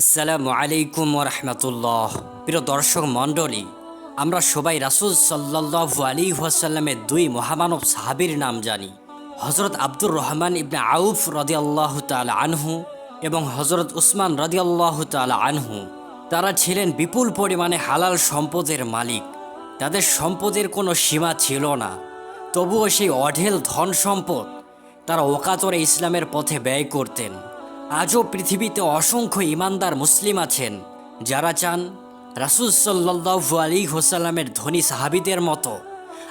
আসসালামু আলাইকুম রহমতুল্লাহ প্রিয় দর্শক মণ্ডলী, আমরা সবাই রাসুল সাল্লাহু আলী ওয়াসাল্লামের দুই মহামানব সাহাবীর নাম জানি। হজরত আব্দুর রহমান ইবনে আউফ রদিয়াল্লাহ তাল আনহু এবং হজরত উসমান রদিয়াল্লাহ তাল আনহু, তারা ছিলেন বিপুল পরিমাণে হালাল সম্পদের মালিক। তাদের সম্পদের কোনো সীমা ছিল না। তবুও সেই অঢেল ধন সম্পদ তারা ওকাতরে ইসলামের পথে ব্যয় করতেন। আজও পৃথিবীতে অসংখ্য ইমানদার মুসলিম আছেন, যারা চান রাসুল সাল্লাহু আলী হোসাল্লামের ধনী সাহাবিদের মতো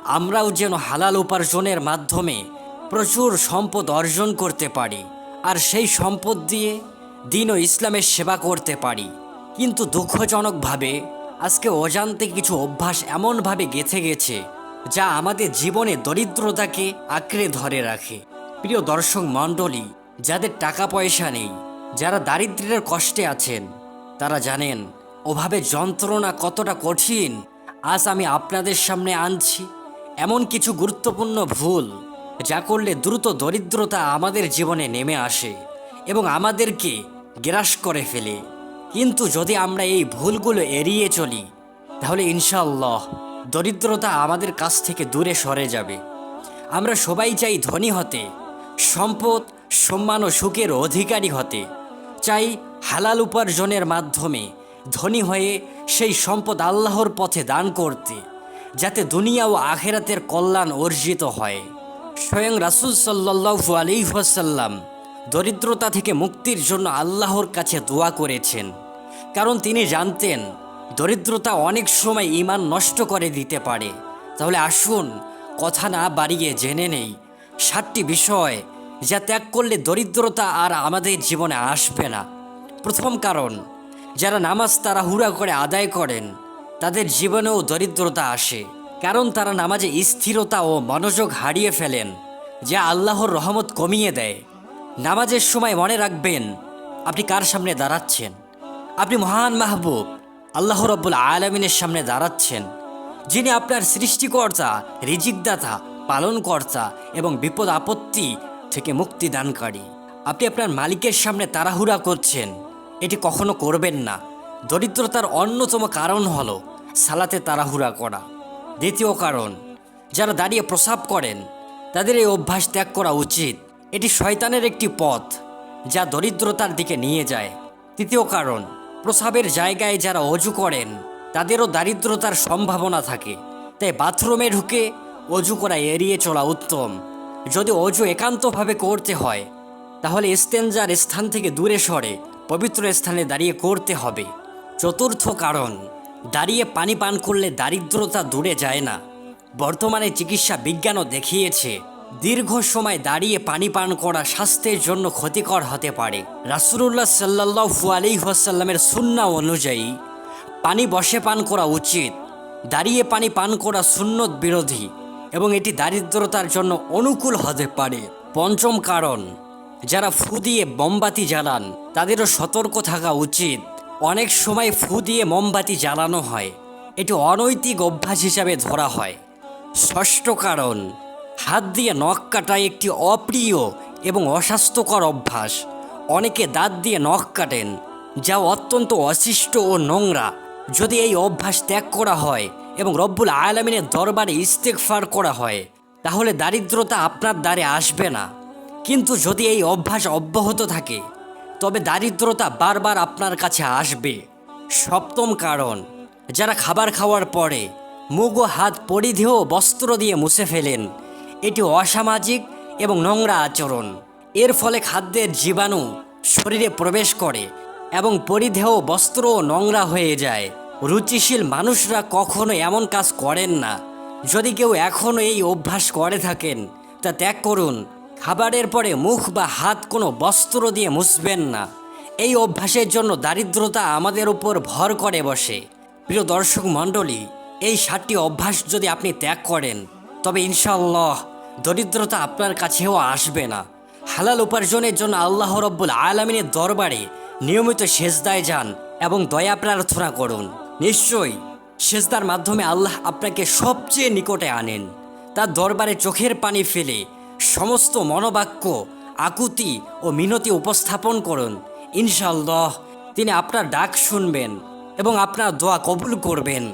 আমরাও যেন হালাল উপার্জনের মাধ্যমে প্রচুর সম্পদ অর্জন করতে পারি আর সেই সম্পদ দিয়ে দিন ও ইসলামের সেবা করতে পারি। কিন্তু দুঃখজনকভাবে আজকে অজান্তে কিছু অভ্যাস এমনভাবে গেথে গেছে, যা আমাদের জীবনে দরিদ্রতাকে আঁকড়ে ধরে রাখে। প্রিয় দর্শক মণ্ডলী যাদের টাকা পয়সা নেই, যারা দারিদ্র্যের কষ্টে আছেন, তারা জানেন, ওভাবে যন্ত্রণা কতটা কঠিন, আজ আমি আপনাদের সামনে আনছি। এমন কিছু গুরুত্বপূর্ণ ভুল যা করলে দ্রুত দরিদ্রতা আমাদের জীবনে নেমে আসে এবং আমাদেরকে গ্রাস করে ফেলে। কিন্তু যদি আমরা এই ভুলগুলো এড়িয়ে চলি, তাহলে ইনশাআল্লাহ দরিদ্রতা আমাদের কাছ থেকে দূরে সরে যাবে। আমরা সবাই চাই ধনী হতে, সম্পদ সম্মান ও সুখের অধিকারী হতে। চাই হালাল উপার্জনের মাধ্যমে ধনী হয়ে সেই সম্পদ আল্লাহর পথে দান করতে, যাতে দুনিয়া ও আখেরাতের কল্যাণ অর্জিত হয়। স্বয়ং রাসুল সাল্লাহু আলিহাসাল্লাম দরিদ্রতা থেকে মুক্তির জন্য আল্লাহর কাছে দোয়া করেছেন। কারণ তিনি জানতেন, দরিদ্রতা অনেক সময় ইমান নষ্ট করে দিতে পারে। তাহলে আসুন, কথা না বাড়িয়ে জেনে নেই। সাতটি বিষয় যা ত্যাগ করলে দরিদ্রতা আর আমাদের জীবনে আসবে না। প্রথম কারণ, যারা নামাজ তারা হুড়া করে আদায় করেন, তাদের জীবনেও দরিদ্রতা আসে। কারণ তারা নামাজে স্থিরতা ও মনোযোগ হারিয়ে ফেলেন, যা আল্লাহর রহমত কমিয়ে দেয়। নামাজের সময় মনে রাখবেন, আপনি কার সামনে দাঁড়াচ্ছেন? আপনি মহান মাহবুব, আল্লাহ রব্বুল আলমিনের সামনে দাঁড়াচ্ছেন, যিনি আপনার সৃষ্টিকর্তা, রিজিকদাতা, পালনকর্তা এবং বিপদ আপত্তি থেকে মুক্তি দানকারী আপনি আপনার মালিকের সামনে তাড়াহুড়া করছেন। এটি কখনো করবেন না। দরিদ্রতার অন্যতম কারণ হলো সালাতে তাড়াহুড়া করা। দ্বিতীয় কারণ, যারা দাঁড়িয়ে প্রসাব করেন, তাদের এই অভ্যাস ত্যাগ করা উচিত। এটি শয়তানের একটি পথ, যা দরিদ্রতার দিকে নিয়ে যায়। তৃতীয় কারণ, প্রসাবের জায়গায় যারা অজু করেন, তাদেরও দারিদ্রতার সম্ভাবনা থাকে। তাই বাথরুমে ঢুকে অজু করা এড়িয়ে চলা উত্তম। যদি অজু একান্তভাবে করতে হয়, তাহলে ইস্তেঞ্জার স্থান থেকে দূরে সরে পবিত্র স্থানে দাঁড়িয়ে করতে হবে। চতুর্থ কারণ, দাঁড়িয়ে পানি পান করলে দারিদ্রতা দূরে যায় না। বর্তমানে চিকিৎসা বিজ্ঞানও দেখিয়েছে, দীর্ঘ সময় দাঁড়িয়ে পানি পান করা স্বাস্থ্যের জন্য ক্ষতিকর হতে পারে। রাসুল্লাহ সাল্লাহু আলিহাসাল্লামের সুন্না অনুযায়ী, পানি বসে পান করা উচিত। দাঁড়িয়ে পানি পান করা সুন্নত বিরোধী। এবং এটি দারিদ্রতার জন্য অনুকূল হতে পারে। পঞ্চম কারণ, যারা ফু দিয়ে মোমবাতি জ্বালান, তাদেরও সতর্ক থাকা উচিত। অনেক সময় ফু দিয়ে মোমবাতি জ্বালানো হয়, এটি অনৈতিক অভ্যাস হিসাবে ধরা হয়। ষষ্ঠ কারণ, হাত দিয়ে নখ কাটা একটি অপ্রিয় এবং অস্বাস্থ্যকর অভ্যাস। অনেকে দাঁত দিয়ে নখ কাটেন, যা অত্যন্ত অশিষ্ট ও নোংরা। যদি এই অভ্যাস ত্যাগ করা হয় এবং রব্বুল আলমিনের দরবারে ইস্তেকফার করা হয়, তাহলে দারিদ্রতা আপনার দ্বারে আসবে না। কিন্তু যদি এই অভ্যাস অব্যাহত থাকে, তবে দারিদ্রতা বারবার আপনার কাছে আসবে। সপ্তম কারণ, যারা খাবার খাওয়ার পরে মুগ ও হাত পরিধেয় বস্ত্র দিয়ে মুছে ফেলেন, এটি অসামাজিক এবং নোংরা আচরণ। এর ফলে খাদ্যের জীবাণু শরীরে প্রবেশ করে এবং পরিধেয় বস্ত্রও নোংরা হয়ে যায়। রুচিশীল মানুষরা কখনো এমন কাজ করেন না। যদি কেউ এখনও এই অভ্যাস করে থাকেন, তা ত্যাগ করুন। খাবারের পরে মুখ বা হাত কোনো বস্ত্র দিয়ে মুছবেন না। এই অভ্যাসের জন্য দারিদ্রতা আমাদের উপর ভর করে বসে। প্রিয় দর্শক মণ্ডলী, এই সাতটি অভ্যাস যদি আপনি ত্যাগ করেন, তবে ইনশাল্লাহ দরিদ্রতা আপনার কাছেও আসবে না। হালাল উপার্জনের জন্য আল্লাহ রব্বুল আলমিনের দরবারে নিয়মিত সেজদায় যান এবং দয়া প্রার্থনা করুন। নিশ্চয়ই সেজদার মাধ্যমে আল্লাহ আপনাকে সবচেয়ে নিকটে আনেন। তার দরবারে চোখের পানি ফেলে সমস্ত মনোবাক্য, আকুতি ও মিনতি উপস্থাপন করুন। ইনশাল্লাহ তিনি আপনার ডাক শুনবেন এবং আপনার দোয়া কবুল করবেন।